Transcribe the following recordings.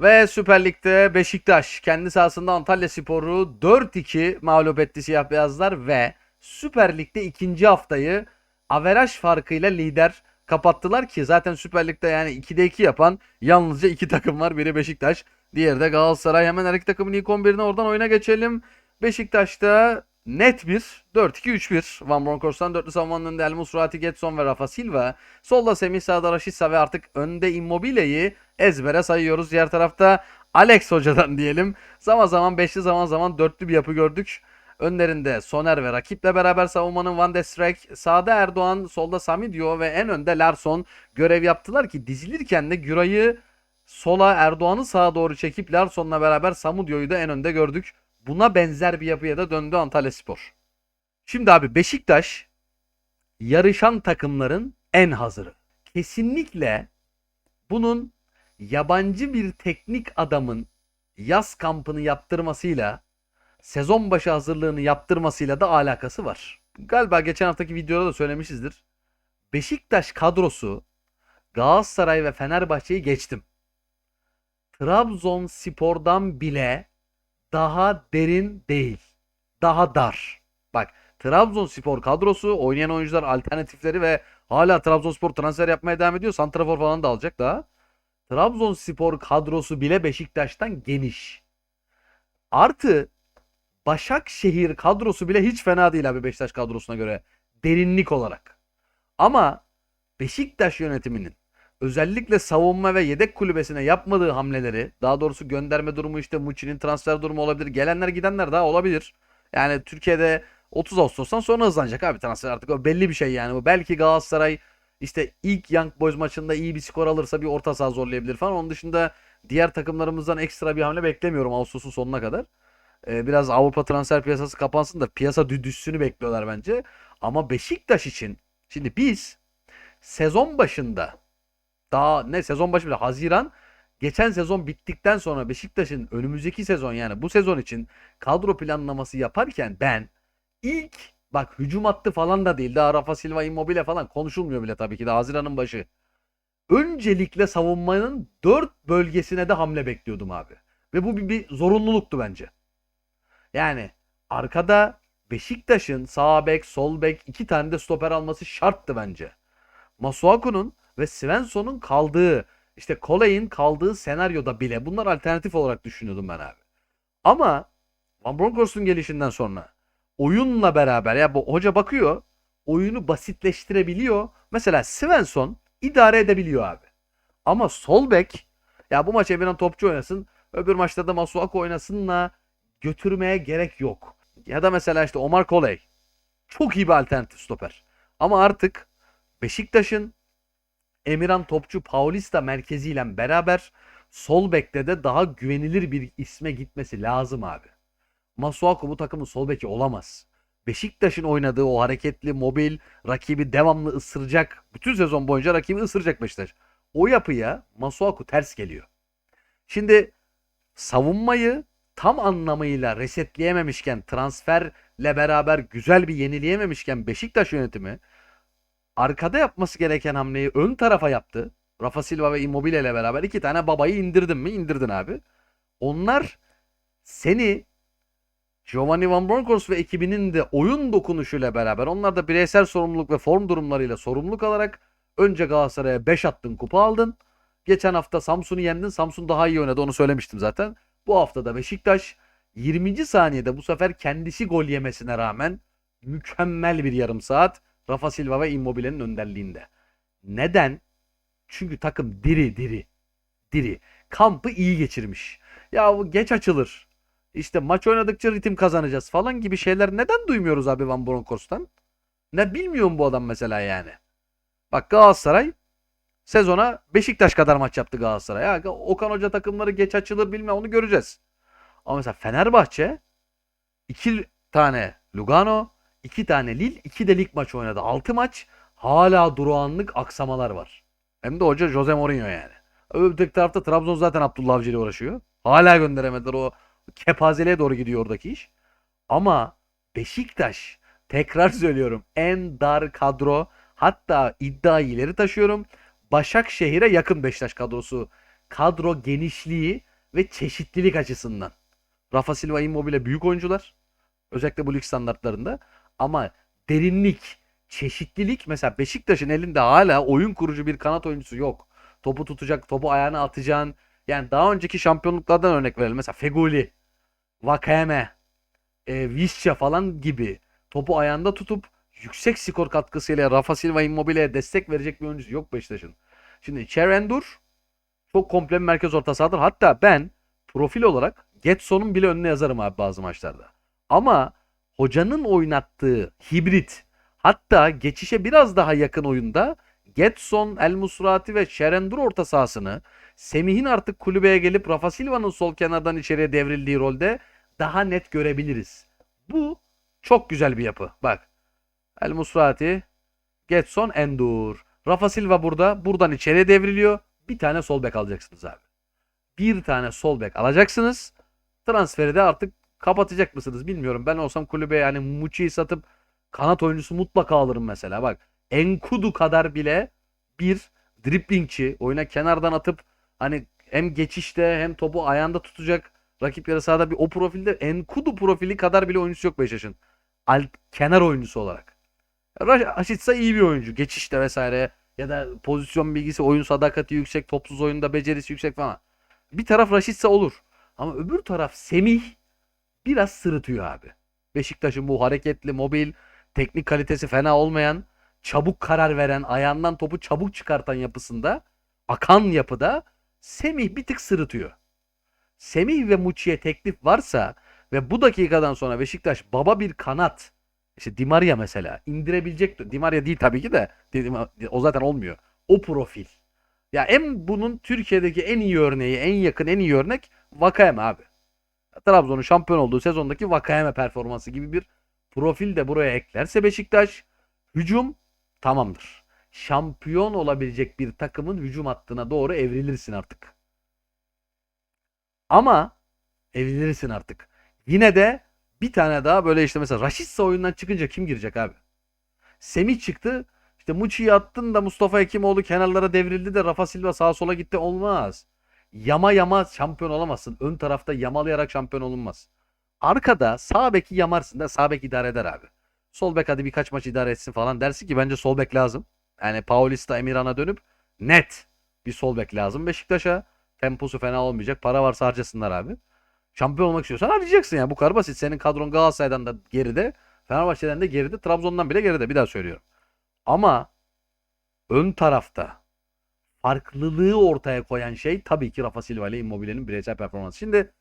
Ve Süper Lig'de Beşiktaş kendi sahasında Antalya Sporu 4-2 mağlup etti siyah beyazlar ve Süper Lig'de ikinci haftayı averaj farkıyla lider kapattılar ki zaten Süper Lig'de yani 2'de 2 yapan yalnızca iki takım var. Biri Beşiktaş, diğeri de Galatasaray. Hemen her iki takımın ilk 11'ine oradan oyuna geçelim. Beşiktaş'ta net bir 4-2-3-1. Van Bronckhorst'tan dörtlü savunmanın önünde El Musrati, Getson ve Rafa Silva. Solda Semih Sağda Raşitsa ve artık önde Immobile'yi ezbere sayıyoruz. Diğer tarafta Alex Hoca'dan diyelim. Zaman zaman beşli zaman zaman dörtlü bir yapı gördük. Önlerinde Soner ve rakiple beraber savunmanın Van de Streek, sağda Erdoğan, solda Samidio ve en önde Larson görev yaptılar ki dizilirken de Güray'ı sola Erdoğan'ı sağa doğru çekip Larson'la beraber Samudio'yu da en önde gördük. Buna benzer bir yapıya da döndü Antalya Spor. Şimdi abi Beşiktaş yarışan takımların en hazırı. Kesinlikle bunun yabancı bir teknik adamın yaz kampını yaptırmasıyla sezon başı hazırlığını yaptırmasıyla da alakası var. Galiba geçen haftaki videoda da söylemişizdir. Beşiktaş kadrosu Galatasaray ve Fenerbahçe'yi geçtim. Trabzonspor'dan bile daha derin değil. Daha dar. Bak Trabzonspor kadrosu oynayan oyuncular alternatifleri ve hala Trabzonspor transfer yapmaya devam ediyor. Santrafor falan da alacak daha. Trabzonspor kadrosu bile Beşiktaş'tan geniş. Artı Başakşehir kadrosu bile hiç fena değil abi Beşiktaş kadrosuna göre. Derinlik olarak. Ama Beşiktaş yönetiminin özellikle savunma ve yedek kulübesine yapmadığı hamleleri, daha doğrusu gönderme durumu işte Muçi'nin transfer durumu olabilir. Gelenler gidenler daha olabilir. Yani Türkiye'de 30 Ağustos'tan sonra hızlanacak abi transfer artık o belli bir şey yani. Bu belki Galatasaray işte ilk Young Boys maçında iyi bir skor alırsa bir orta saha zorlayabilir falan. Onun dışında diğer takımlarımızdan ekstra bir hamle beklemiyorum Ağustos'un sonuna kadar. Ee, biraz Avrupa transfer piyasası kapansın da piyasa dü- düşsünü bekliyorlar bence. Ama Beşiktaş için şimdi biz sezon başında daha ne sezon başı bile Haziran geçen sezon bittikten sonra Beşiktaş'ın önümüzdeki sezon yani bu sezon için kadro planlaması yaparken ben ilk bak hücum hattı falan da değil daha Rafa Silva Immobile falan konuşulmuyor bile tabii ki de Haziran'ın başı. Öncelikle savunmanın dört bölgesine de hamle bekliyordum abi. Ve bu bir, bir zorunluluktu bence. Yani arkada Beşiktaş'ın sağ bek, sol bek iki tane de stoper alması şarttı bence. Masuaku'nun ve Svensson'un kaldığı işte Kolay'ın kaldığı senaryoda bile bunlar alternatif olarak düşünüyordum ben abi. Ama Van Bronckhorst'un gelişinden sonra oyunla beraber ya bu hoca bakıyor oyunu basitleştirebiliyor. Mesela Svensson idare edebiliyor abi. Ama sol bek ya bu maç Emirhan Topçu oynasın öbür maçta da Masuaku oynasınla götürmeye gerek yok. Ya da mesela işte Omar Koley çok iyi bir alternatif stoper. Ama artık Beşiktaş'ın Emirhan Topçu Paulista merkeziyle beraber sol bekte de daha güvenilir bir isme gitmesi lazım abi. Masuaku bu takımın sol beki olamaz. Beşiktaş'ın oynadığı o hareketli, mobil, rakibi devamlı ısıracak. Bütün sezon boyunca rakibi ısıracak Beşiktaş. O yapıya Masuaku ters geliyor. Şimdi savunmayı tam anlamıyla resetleyememişken, transferle beraber güzel bir yenileyememişken Beşiktaş yönetimi arkada yapması gereken hamleyi ön tarafa yaptı. Rafa Silva ve Immobile ile beraber iki tane babayı indirdin mi? İndirdin abi. Onlar seni Giovanni Van Bronckhorst ve ekibinin de oyun dokunuşuyla beraber onlar da bireysel sorumluluk ve form durumlarıyla sorumluluk alarak önce Galatasaray'a 5 attın kupa aldın. Geçen hafta Samsun'u yendin. Samsun daha iyi oynadı onu söylemiştim zaten. Bu hafta da Beşiktaş 20. saniyede bu sefer kendisi gol yemesine rağmen mükemmel bir yarım saat Rafa Silva ve Immobile'nin önderliğinde. Neden? Çünkü takım diri diri. Diri. Kampı iyi geçirmiş. Ya bu geç açılır. İşte maç oynadıkça ritim kazanacağız falan gibi şeyler neden duymuyoruz abi Van Bronckhorst'tan? Ne bilmiyorum bu adam mesela yani. Bak Galatasaray sezona Beşiktaş kadar maç yaptı Galatasaray. Ya, Okan Hoca takımları geç açılır bilmem onu göreceğiz. Ama mesela Fenerbahçe iki tane Lugano, iki tane Lille, iki de lig maçı oynadı. Altı maç hala durağanlık aksamalar var. Hem de hoca Jose Mourinho yani. Öbür tarafta Trabzon zaten Abdullah Avcı ile uğraşıyor. Hala gönderemediler o kepazeliğe doğru gidiyor oradaki iş. Ama Beşiktaş tekrar söylüyorum en dar kadro hatta iddiayı ileri taşıyorum. Başakşehir'e yakın Beşiktaş kadrosu. Kadro genişliği ve çeşitlilik açısından. Rafa Silva Immobile büyük oyuncular. Özellikle bu lig standartlarında. Ama derinlik, çeşitlilik mesela Beşiktaş'ın elinde hala oyun kurucu bir kanat oyuncusu yok. Topu tutacak, topu ayağına atacaksın. Yani daha önceki şampiyonluklardan örnek verelim. Mesela Feguli, Vakeme, e, Visca falan gibi topu ayağında tutup yüksek skor katkısıyla Rafa Silva Immobile'ye destek verecek bir oyuncusu yok Beşiktaş'ın. Şimdi Cherendur çok komple merkez orta sahadır. Hatta ben profil olarak Getson'un bile önüne yazarım abi bazı maçlarda. Ama hocanın oynattığı hibrit hatta geçişe biraz daha yakın oyunda Getson, El Musrati ve Şerendur orta sahasını Semih'in artık kulübeye gelip Rafa Silva'nın sol kenardan içeriye devrildiği rolde daha net görebiliriz. Bu çok güzel bir yapı. Bak. El Musrati, Getson, Endur. Rafa Silva burada. Buradan içeriye devriliyor. Bir tane sol bek alacaksınız abi. Bir tane sol bek alacaksınız. Transferi de artık kapatacak mısınız bilmiyorum. Ben olsam kulübe yani Muçi'yi satıp kanat oyuncusu mutlaka alırım mesela. Bak Enkudu kadar bile bir driplingçi oyuna kenardan atıp hani hem geçişte hem topu ayağında tutacak rakip yarı sahada bir o profilde Enkudu profili kadar bile oyuncusu yok Beşiktaş'ın. Alt, kenar oyuncusu olarak. Raşitsa iyi bir oyuncu. Geçişte vesaire ya da pozisyon bilgisi, oyun sadakati yüksek, topsuz oyunda becerisi yüksek falan. Bir taraf Raşitsa olur. Ama öbür taraf Semih biraz sırıtıyor abi. Beşiktaş'ın bu hareketli, mobil, teknik kalitesi fena olmayan, çabuk karar veren, ayağından topu çabuk çıkartan yapısında, akan yapıda Semih bir tık sırıtıyor. Semih ve Muçi'ye teklif varsa ve bu dakikadan sonra Beşiktaş baba bir kanat işte Di Maria mesela indirebilecek Di Maria değil tabii ki de o zaten olmuyor. O profil. Ya en bunun Türkiye'deki en iyi örneği, en yakın en iyi örnek Vakayeme abi. Trabzon'un şampiyon olduğu sezondaki Vakayeme performansı gibi bir profil de buraya eklerse Beşiktaş hücum tamamdır. Şampiyon olabilecek bir takımın hücum hattına doğru evrilirsin artık. Ama evrilirsin artık. Yine de bir tane daha böyle işte mesela Raşitsa oyundan çıkınca kim girecek abi? Semih çıktı. İşte Muçi'yi attın da Mustafa Hekimoğlu kenarlara devrildi de Rafa Silva sağa sola gitti. Olmaz. Yama yama şampiyon olamazsın. Ön tarafta yamalayarak şampiyon olunmaz. Arkada sağ beki yamarsın da sağ bek idare eder abi. Sol bek hadi birkaç maç idare etsin falan dersin ki bence sol bek lazım. Yani Paulista Emirhan'a dönüp net bir sol bek lazım Beşiktaş'a. Temposu fena olmayacak. Para varsa harcasınlar abi. Şampiyon olmak istiyorsan harcayacaksın yani. Bu kadar basit. Senin kadron Galatasaray'dan da geride. Fenerbahçe'den de geride. Trabzon'dan bile geride. Bir daha söylüyorum. Ama ön tarafta farklılığı ortaya koyan şey tabii ki Rafa Silva ile Immobile'nin bireysel performansı. Şimdi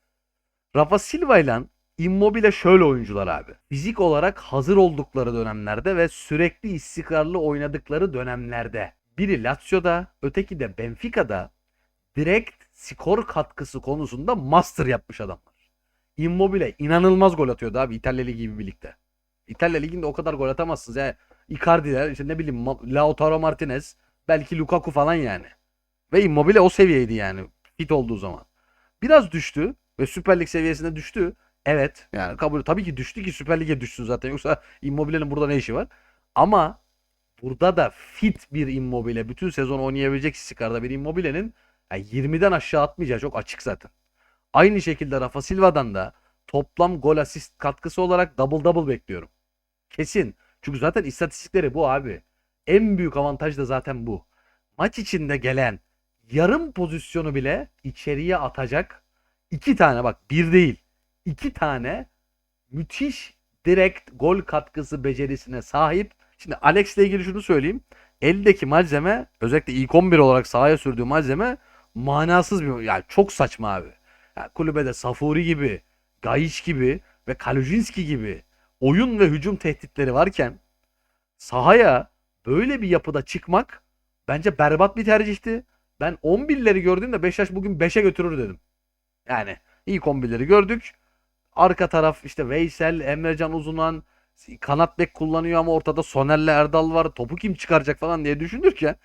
Rafa Silva ile Immobile şöyle oyuncular abi. Fizik olarak hazır oldukları dönemlerde ve sürekli istikrarlı oynadıkları dönemlerde. Biri Lazio'da, öteki de Benfica'da direkt skor katkısı konusunda master yapmış adamlar. Immobile inanılmaz gol atıyordu abi İtalya Ligi gibi birlikte. İtalya Ligi'nde o kadar gol atamazsınız. Yani Icardi'ler işte ne bileyim Lautaro Martinez belki Lukaku falan yani. Ve Immobile o seviyeydi yani fit olduğu zaman. Biraz düştü ve Süper Lig seviyesine düştü. Evet yani kabul tabii ki düştü ki Süper Lig'e düşsün zaten yoksa Immobile'nin burada ne işi var? Ama burada da fit bir Immobile bütün sezon oynayabilecek istikrarda bir Immobile'nin yani 20'den aşağı atmayacağı çok açık zaten. Aynı şekilde Rafa Silva'dan da toplam gol asist katkısı olarak double double bekliyorum. Kesin. Çünkü zaten istatistikleri bu abi. En büyük avantaj da zaten bu. Maç içinde gelen yarım pozisyonu bile içeriye atacak iki tane bak bir değil iki tane müthiş direkt gol katkısı becerisine sahip. Şimdi Alex ile ilgili şunu söyleyeyim. Eldeki malzeme özellikle ilk 11 olarak sahaya sürdüğü malzeme manasız bir yani çok saçma abi. Yani kulübede Safuri gibi, Gayiç gibi ve Kalujinski gibi oyun ve hücum tehditleri varken sahaya böyle bir yapıda çıkmak bence berbat bir tercihti. Ben 11'leri gördüğümde Beşiktaş bugün 5'e götürür dedim. Yani ilk 11'leri gördük. Arka taraf işte Veysel, Emrecan Uzunan kanat bek kullanıyor ama ortada Soner'le Erdal var. Topu kim çıkaracak falan diye düşünürken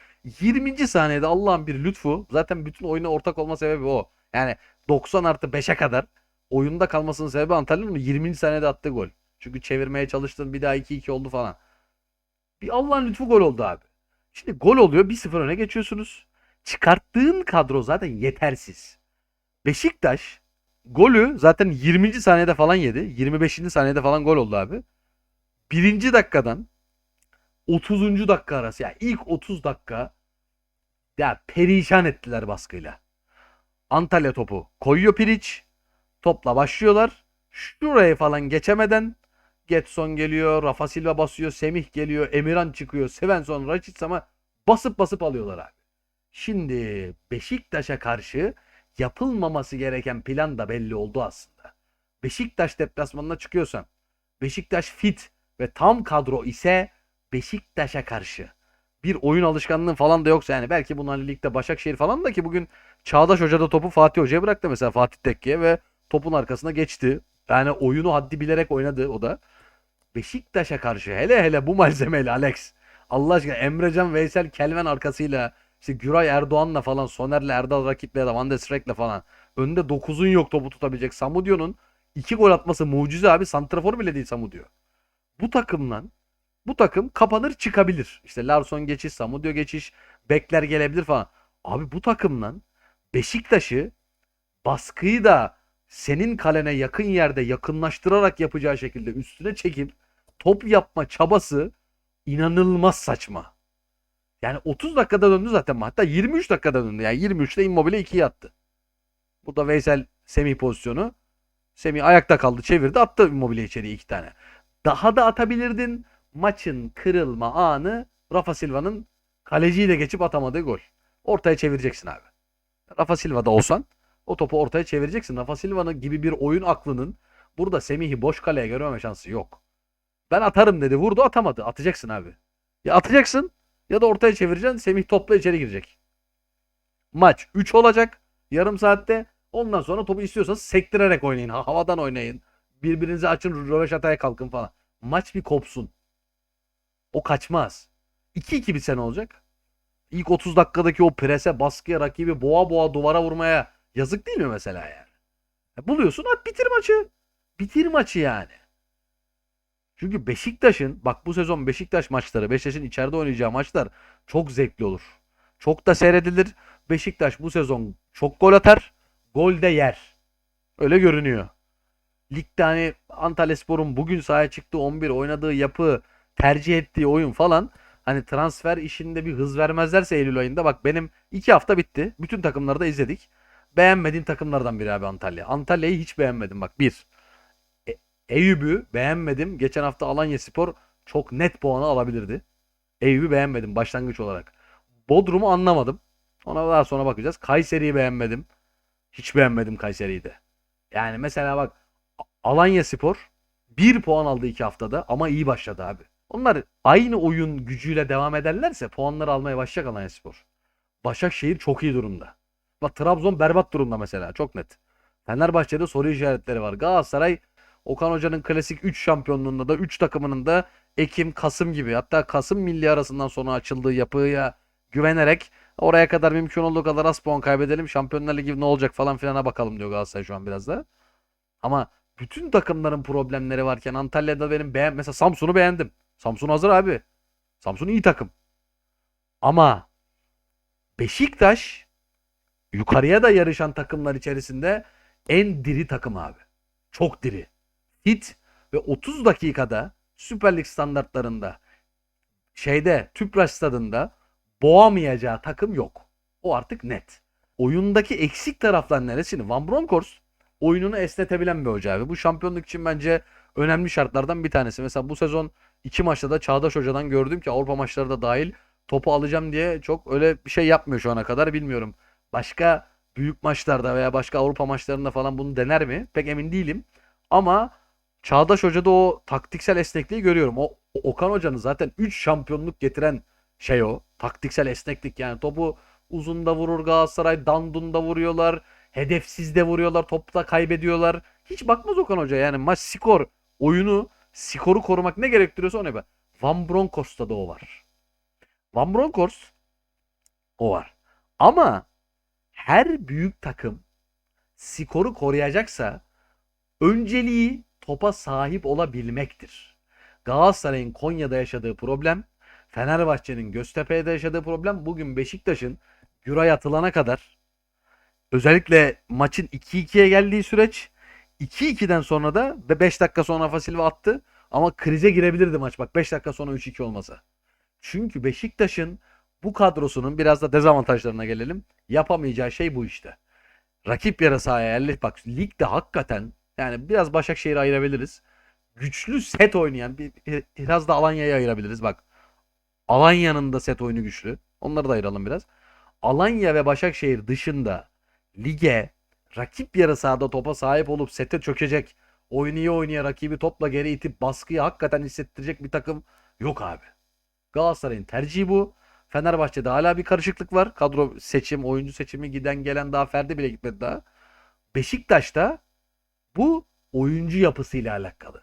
20. saniyede Allah'ın bir lütfu. Zaten bütün oyuna ortak olma sebebi o. Yani 90 artı 5'e kadar oyunda kalmasının sebebi Antalya'nın 20. saniyede attığı gol. Çünkü çevirmeye çalıştın bir daha 2-2 oldu falan. Bir Allah'ın lütfu gol oldu abi. Şimdi gol oluyor 1-0 öne geçiyorsunuz. Çıkarttığın kadro zaten yetersiz. Beşiktaş golü zaten 20. saniyede falan yedi. 25. saniyede falan gol oldu abi. Birinci dakikadan 30. dakika arası yani ilk 30 dakika ya perişan ettiler baskıyla. Antalya topu koyuyor Piriç. Topla başlıyorlar. Şuraya falan geçemeden Getson geliyor, Rafa Silva basıyor, Semih geliyor, Emirhan çıkıyor, Svensson, Racic ama basıp basıp alıyorlar abi. Şimdi Beşiktaş'a karşı yapılmaması gereken plan da belli oldu aslında. Beşiktaş deplasmanına çıkıyorsan, Beşiktaş fit ve tam kadro ise Beşiktaş'a karşı bir oyun alışkanlığı falan da yoksa yani belki bunlar ligde Başakşehir falan da ki bugün Çağdaş Hoca da topu Fatih Hoca'ya bıraktı mesela Fatih Tekke'ye ve topun arkasına geçti. Yani oyunu haddi bilerek oynadı o da. Beşiktaş'a karşı hele hele bu malzemeyle Alex. Allah aşkına Emrecan Veysel Kelven arkasıyla işte Güray Erdoğan'la falan Soner'le Erdal rakiple da Van der Streek'le falan önünde 9'un yok topu tutabilecek Samudio'nun 2 gol atması mucize abi. Santrafor bile değil Samudio. Bu takımla bu takım kapanır çıkabilir. İşte Larson geçiş, Samudio geçiş, bekler gelebilir falan. Abi bu takımla Beşiktaş'ı baskıyı da senin kalene yakın yerde yakınlaştırarak yapacağı şekilde üstüne çekip top yapma çabası inanılmaz saçma. Yani 30 dakikada döndü zaten. Hatta 23 dakikada döndü. Yani 23'te Immobile 2'yi attı. Burada Veysel Semih pozisyonu. Semih ayakta kaldı, çevirdi, attı Immobile içeri iki tane. Daha da atabilirdin. Maçın kırılma anı Rafa Silva'nın kaleciyle geçip atamadığı gol. Ortaya çevireceksin abi. Rafa Silva'da olsan o topu ortaya çevireceksin. Rafa Silva'nın gibi bir oyun aklının burada Semih'i boş kaleye görmeme şansı yok. Ben atarım dedi. Vurdu atamadı. Atacaksın abi. Ya atacaksın ya da ortaya çevireceksin. Semih topla içeri girecek. Maç 3 olacak. Yarım saatte. Ondan sonra topu istiyorsanız sektirerek oynayın. Havadan oynayın. Birbirinizi açın. Röveşataya kalkın falan. Maç bir kopsun. O kaçmaz. 2-2 bir sene olacak. İlk 30 dakikadaki o prese, baskıya, rakibi boğa boğa duvara vurmaya yazık değil mi mesela yani? Ya buluyorsun at bitir maçı. Bitir maçı yani. Çünkü Beşiktaş'ın bak bu sezon Beşiktaş maçları, Beşiktaş'ın içeride oynayacağı maçlar çok zevkli olur. Çok da seyredilir. Beşiktaş bu sezon çok gol atar. Gol de yer. Öyle görünüyor. Ligde hani Antalyaspor'un bugün sahaya çıktığı 11 oynadığı yapı, tercih ettiği oyun falan hani transfer işinde bir hız vermezlerse Eylül ayında bak benim 2 hafta bitti. Bütün takımları da izledik. Beğenmediğim takımlardan biri abi Antalya. Antalya'yı hiç beğenmedim bak. Bir. E- Eyüp'ü beğenmedim. Geçen hafta Alanya Spor çok net puanı alabilirdi. Eyüp'ü beğenmedim başlangıç olarak. Bodrum'u anlamadım. Ona daha sonra bakacağız. Kayseri'yi beğenmedim. Hiç beğenmedim Kayseri'yi de. Yani mesela bak Alanya Spor 1 puan aldı 2 haftada ama iyi başladı abi. Onlar aynı oyun gücüyle devam ederlerse puanları almaya başlayacak Alanya Spor. Başakşehir çok iyi durumda. Bak Trabzon berbat durumda mesela çok net. Fenerbahçe'de soru işaretleri var. Galatasaray Okan Hoca'nın klasik 3 şampiyonluğunda da 3 takımının da Ekim, Kasım gibi hatta Kasım milli arasından sonra açıldığı yapıya güvenerek oraya kadar mümkün olduğu kadar az puan kaybedelim. Şampiyonlar Ligi ne olacak falan filana bakalım diyor Galatasaray şu an biraz da. Ama bütün takımların problemleri varken Antalya'da benim beğen mesela Samsun'u beğendim. Samsun hazır abi. Samsun iyi takım. Ama Beşiktaş yukarıya da yarışan takımlar içerisinde en diri takım abi. Çok diri. Fit ve 30 dakikada Süper Lig standartlarında şeyde Tüpraş stadında boğamayacağı takım yok. O artık net. Oyundaki eksik taraflar neresi? Şimdi Van Bronckhorst oyununu esnetebilen bir hoca abi. Bu şampiyonluk için bence önemli şartlardan bir tanesi. Mesela bu sezon iki maçta da Çağdaş Hoca'dan gördüm ki Avrupa maçları da dahil topu alacağım diye çok öyle bir şey yapmıyor şu ana kadar bilmiyorum. Başka büyük maçlarda veya başka Avrupa maçlarında falan bunu dener mi? Pek emin değilim. Ama Çağdaş Hoca'da o taktiksel esnekliği görüyorum. O, Okan Hoca'nın zaten 3 şampiyonluk getiren şey o. Taktiksel esneklik yani topu uzun da vurur Galatasaray, dandun da vuruyorlar. Hedefsiz de vuruyorlar, topu da kaybediyorlar. Hiç bakmaz Okan Hoca yani maç skor, oyunu, skoru korumak ne gerektiriyorsa o ne be. Van Bronckhorst'ta da o var. Van Bronckhorst o var. Ama her büyük takım skoru koruyacaksa önceliği topa sahip olabilmektir. Galatasaray'ın Konya'da yaşadığı problem, Fenerbahçe'nin Göztepe'de yaşadığı problem bugün Beşiktaş'ın Güray atılana kadar özellikle maçın 2-2'ye geldiği süreç 2-2'den sonra da ve 5 dakika sonra Rafa Silva attı. Ama krize girebilirdi maç bak 5 dakika sonra 3-2 olmasa. Çünkü Beşiktaş'ın bu kadrosunun biraz da dezavantajlarına gelelim. Yapamayacağı şey bu işte. Rakip yarı sahaya yerleş. Bak ligde hakikaten yani biraz Başakşehir'i ayırabiliriz. Güçlü set oynayan bir- biraz da Alanya'yı ayırabiliriz. Bak Alanya'nın da set oyunu güçlü. Onları da ayıralım biraz. Alanya ve Başakşehir dışında lige rakip yarı sahada topa sahip olup sete çökecek, oynaya oynaya rakibi topla geri itip baskıyı hakikaten hissettirecek bir takım yok abi. Galatasaray'ın tercihi bu. Fenerbahçe'de hala bir karışıklık var. Kadro seçim, oyuncu seçimi giden gelen daha Ferdi bile gitmedi daha. Beşiktaş'ta bu oyuncu yapısıyla alakalı.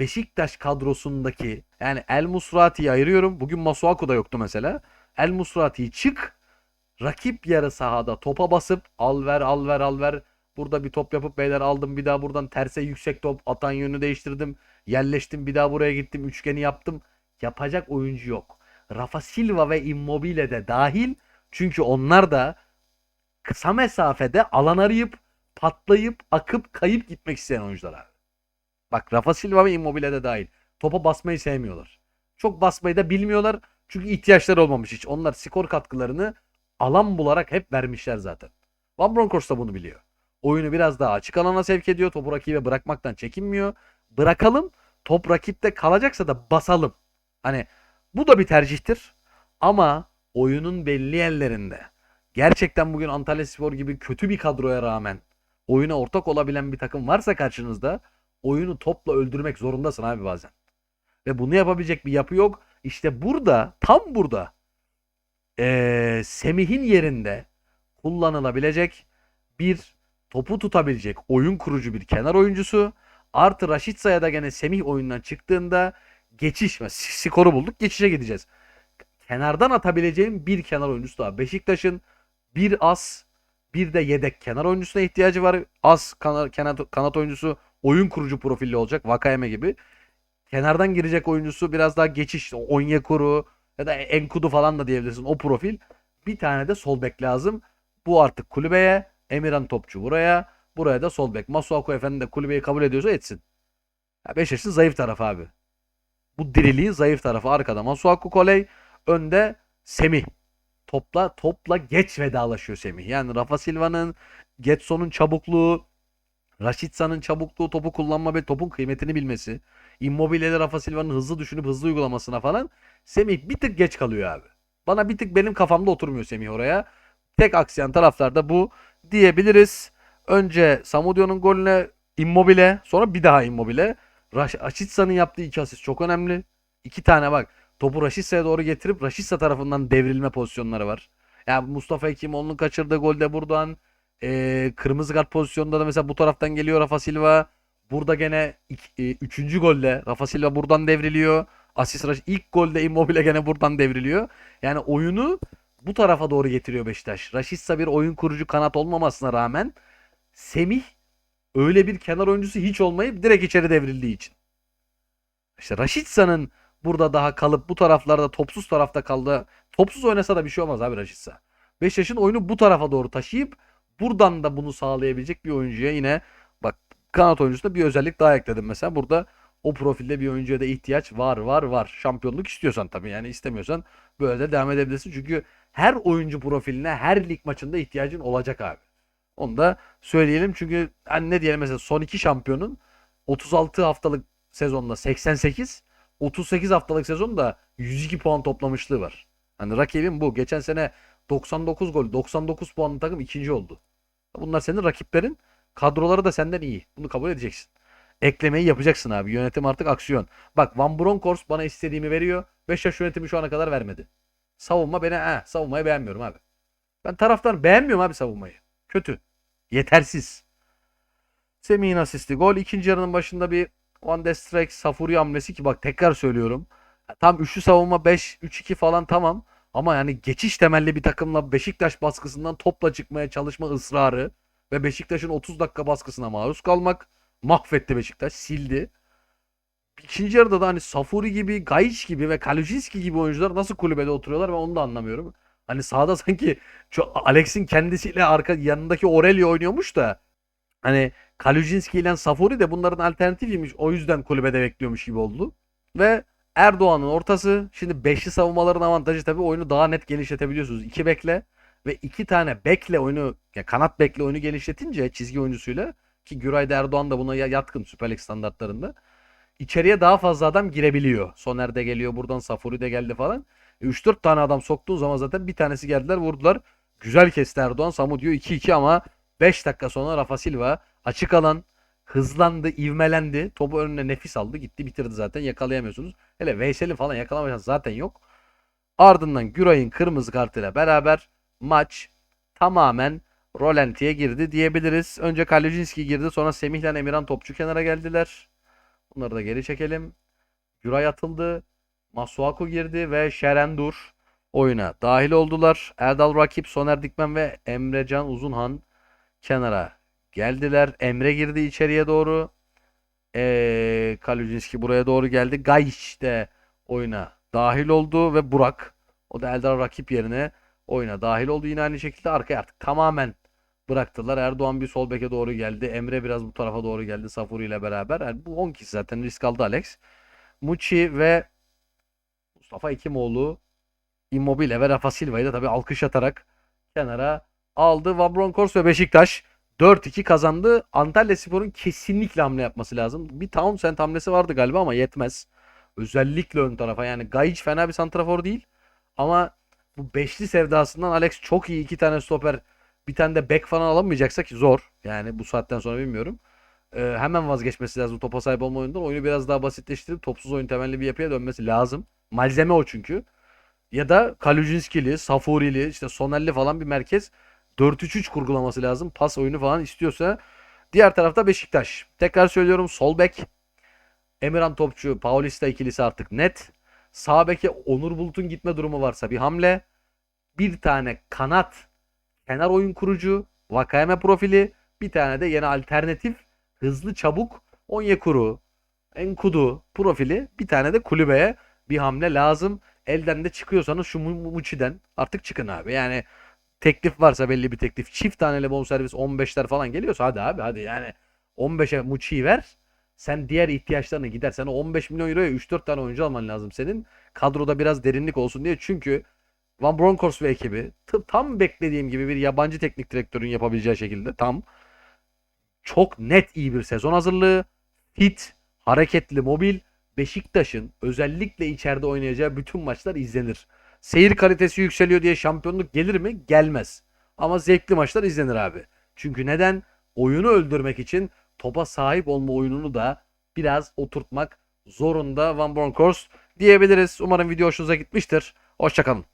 Beşiktaş kadrosundaki yani El Musrati'yi ayırıyorum. Bugün Masuaku da yoktu mesela. El Musrati'yi çık. Rakip yarı sahada topa basıp al ver al ver al ver. Burada bir top yapıp beyler aldım bir daha buradan terse yüksek top atan yönünü değiştirdim. Yerleştim bir daha buraya gittim üçgeni yaptım. Yapacak oyuncu yok. Rafa Silva ve Immobile de dahil. Çünkü onlar da kısa mesafede alan arayıp patlayıp akıp kayıp gitmek isteyen oyuncular abi. Bak Rafa Silva ve Immobile de dahil. Topa basmayı sevmiyorlar. Çok basmayı da bilmiyorlar. Çünkü ihtiyaçları olmamış hiç. Onlar skor katkılarını alan bularak hep vermişler zaten. Van Bronckhorst da bunu biliyor. Oyunu biraz daha açık alana sevk ediyor. Topu rakibe bırakmaktan çekinmiyor. Bırakalım. Top rakipte kalacaksa da basalım. Hani bu da bir tercihtir. Ama oyunun belli yerlerinde gerçekten bugün Antalya Spor gibi kötü bir kadroya rağmen oyuna ortak olabilen bir takım varsa karşınızda oyunu topla öldürmek zorundasın abi bazen. Ve bunu yapabilecek bir yapı yok. İşte burada tam burada eee, Semih'in yerinde kullanılabilecek bir topu tutabilecek oyun kurucu bir kenar oyuncusu. Artı Raşitsa'ya da gene Semih oyundan çıktığında geçiş. Skoru bulduk geçişe gideceğiz. Kenardan atabileceğim bir kenar oyuncusu daha. Beşiktaş'ın bir as bir de yedek kenar oyuncusuna ihtiyacı var. As kanat, kanat, kanat oyuncusu oyun kurucu profilli olacak. Vakayeme gibi. Kenardan girecek oyuncusu biraz daha geçiş. Onyekuru ya da Enkudu falan da diyebilirsin. O profil. Bir tane de sol bek lazım. Bu artık kulübeye. Emirhan Topçu buraya. Buraya da sol bek. Masuaku Efendi de kulübeyi kabul ediyorsa etsin. Ya Beşiktaş'ın zayıf tarafı abi. Bu diriliğin zayıf tarafı arkada. Masuaku Koley. Önde Semih. Topla topla geç vedalaşıyor Semih. Yani Rafa Silva'nın, Getson'un çabukluğu, Raşitsa'nın çabukluğu, topu kullanma ve topun kıymetini bilmesi. Immobile'de Rafa Silva'nın hızlı düşünüp hızlı uygulamasına falan Semih bir tık geç kalıyor abi. Bana bir tık benim kafamda oturmuyor Semih oraya. Tek aksayan taraflar da bu diyebiliriz. Önce Samudio'nun golüne Immobile, sonra bir daha Immobile. Raş- Raşitsa'nın yaptığı iki asist çok önemli. İki tane bak. Topu Raşitsa'ya doğru getirip Raşitsa tarafından devrilme pozisyonları var. Yani Mustafa Hekimoğlu'nun kaçırdığı golde buradan eee, kırmızı kart pozisyonunda da mesela bu taraftan geliyor Rafa Silva. Burada gene ik- e, üçüncü golle Rafa Silva buradan devriliyor. Asist Raş- ilk golde Immobile gene buradan devriliyor. Yani oyunu bu tarafa doğru getiriyor Beşiktaş. Raşitsa bir oyun kurucu kanat olmamasına rağmen Semih öyle bir kenar oyuncusu hiç olmayıp direkt içeri devrildiği için. İşte Raşitsa'nın burada daha kalıp bu taraflarda topsuz tarafta kaldı. Topsuz oynasa da bir şey olmaz abi Raşitsa. Beşiktaş'ın oyunu bu tarafa doğru taşıyıp buradan da bunu sağlayabilecek bir oyuncuya yine bak kanat oyuncusunda bir özellik daha ekledim mesela. Burada o profilde bir oyuncuya da ihtiyaç var var var. Şampiyonluk istiyorsan tabii yani istemiyorsan böyle de devam edebilirsin. Çünkü her oyuncu profiline her lig maçında ihtiyacın olacak abi. Onu da söyleyelim çünkü hani ne diyelim mesela son iki şampiyonun 36 haftalık sezonda 88, 38 haftalık sezonda 102 puan toplamışlığı var. Hani rakibin bu. Geçen sene 99 gol, 99 puanlı takım ikinci oldu. Bunlar senin rakiplerin. Kadroları da senden iyi. Bunu kabul edeceksin. Eklemeyi yapacaksın abi. Yönetim artık aksiyon. Bak Van Bronckhorst bana istediğimi veriyor. Beşiktaş yönetimi şu ana kadar vermedi. Savunma beni he, savunmayı beğenmiyorum abi. Ben taraftar beğenmiyorum abi savunmayı. Kötü. Yetersiz. Semih'in asisti gol. İkinci yarının başında bir Van der Streek Safuri hamlesi ki bak tekrar söylüyorum. Tam üçlü savunma 5-3-2 falan tamam. Ama yani geçiş temelli bir takımla Beşiktaş baskısından topla çıkmaya çalışma ısrarı ve Beşiktaş'ın 30 dakika baskısına maruz kalmak mahvetti Beşiktaş. Sildi. İkinci yarıda da hani Safuri gibi, Gayiç gibi ve Kalucinski gibi oyuncular nasıl kulübede oturuyorlar ben onu da anlamıyorum. Hani sahada sanki Alex'in kendisiyle arka yanındaki Aurelio oynuyormuş da hani Kalujinski ile Safori de bunların alternatifiymiş. O yüzden kulübede bekliyormuş gibi oldu. Ve Erdoğan'ın ortası. Şimdi beşli savunmaların avantajı tabii oyunu daha net genişletebiliyorsunuz. İki bekle ve iki tane bekle oyunu ya kanat bekle oyunu genişletince çizgi oyuncusuyla ki Güray da Erdoğan da buna ya- yatkın Süper Lig standartlarında. İçeriye daha fazla adam girebiliyor. Soner de geliyor buradan Safori de geldi falan. E, 3-4 tane adam soktuğun zaman zaten bir tanesi geldiler vurdular. Güzel kesti Erdoğan. Samu diyor 2-2 ama 5 dakika sonra Rafa Silva açık alan hızlandı, ivmelendi. Topu önüne nefis aldı. Gitti bitirdi zaten. Yakalayamıyorsunuz. Hele Veysel'i falan yakalama zaten yok. Ardından Güray'ın kırmızı kartıyla beraber maç tamamen rolantiye girdi diyebiliriz. Önce Kalujinski girdi. Sonra Semih ile Emirhan topçu kenara geldiler. Bunları da geri çekelim. Güray atıldı. Masuaku girdi ve Şerendur oyuna dahil oldular. Erdal Rakip, Soner Dikmen ve Emrecan Uzunhan kenara geldiler. Emre girdi içeriye doğru. Ee, Kalujinski buraya doğru geldi. Gayiç de oyuna dahil oldu ve Burak o da Eldar Rakip yerine oyuna dahil oldu. Yine aynı şekilde arkaya artık tamamen bıraktılar. Erdoğan bir sol beke doğru geldi. Emre biraz bu tarafa doğru geldi Safuri ile beraber. Yani bu 10 kişi zaten risk aldı Alex. Muçi ve Mustafa Ekimoğlu Immobile ve Rafa Silva'yı da tabii alkış atarak kenara aldı. Van Bronckhorst ve Beşiktaş 4-2 kazandı. Antalya Spor'un kesinlikle hamle yapması lazım. Bir Townsend hamlesi vardı galiba ama yetmez. Özellikle ön tarafa yani Gayic fena bir santrafor değil. Ama bu beşli sevdasından Alex çok iyi iki tane stoper bir tane de bek falan alamayacaksa ki zor. Yani bu saatten sonra bilmiyorum. Ee, hemen vazgeçmesi lazım topa sahip olma oyundan. Oyunu biraz daha basitleştirip topsuz oyun temelli bir yapıya dönmesi lazım. Malzeme o çünkü. Ya da Kalujinski'li, Safuri'li, işte Soner'li falan bir merkez 4-3-3 kurgulaması lazım. Pas oyunu falan istiyorsa. Diğer tarafta Beşiktaş. Tekrar söylüyorum sol bek. Emirhan Topçu, Paulista ikilisi artık net. Sağ beke Onur Bulut'un gitme durumu varsa bir hamle. Bir tane kanat kenar oyun kurucu, Vakayeme profili, bir tane de yeni alternatif, hızlı çabuk, Onyekuru, Enkudu profili, bir tane de kulübeye bir hamle lazım. Elden de çıkıyorsanız şu Mu- Muçi'den artık çıkın abi. Yani teklif varsa belli bir teklif. Çift taneli bonservis 15'ler falan geliyorsa hadi abi hadi yani 15'e Muçi'yi ver. Sen diğer ihtiyaçlarını gider. Sen o 15 milyon euroya 3-4 tane oyuncu alman lazım senin. Kadroda biraz derinlik olsun diye. Çünkü Van Bronckhorst ve ekibi tam beklediğim gibi bir yabancı teknik direktörün yapabileceği şekilde tam çok net iyi bir sezon hazırlığı. Fit, hareketli, mobil. Beşiktaş'ın özellikle içeride oynayacağı bütün maçlar izlenir. Seyir kalitesi yükseliyor diye şampiyonluk gelir mi? Gelmez. Ama zevkli maçlar izlenir abi. Çünkü neden? Oyunu öldürmek için topa sahip olma oyununu da biraz oturtmak zorunda Van Bronckhorst diyebiliriz. Umarım video hoşunuza gitmiştir. Hoşçakalın.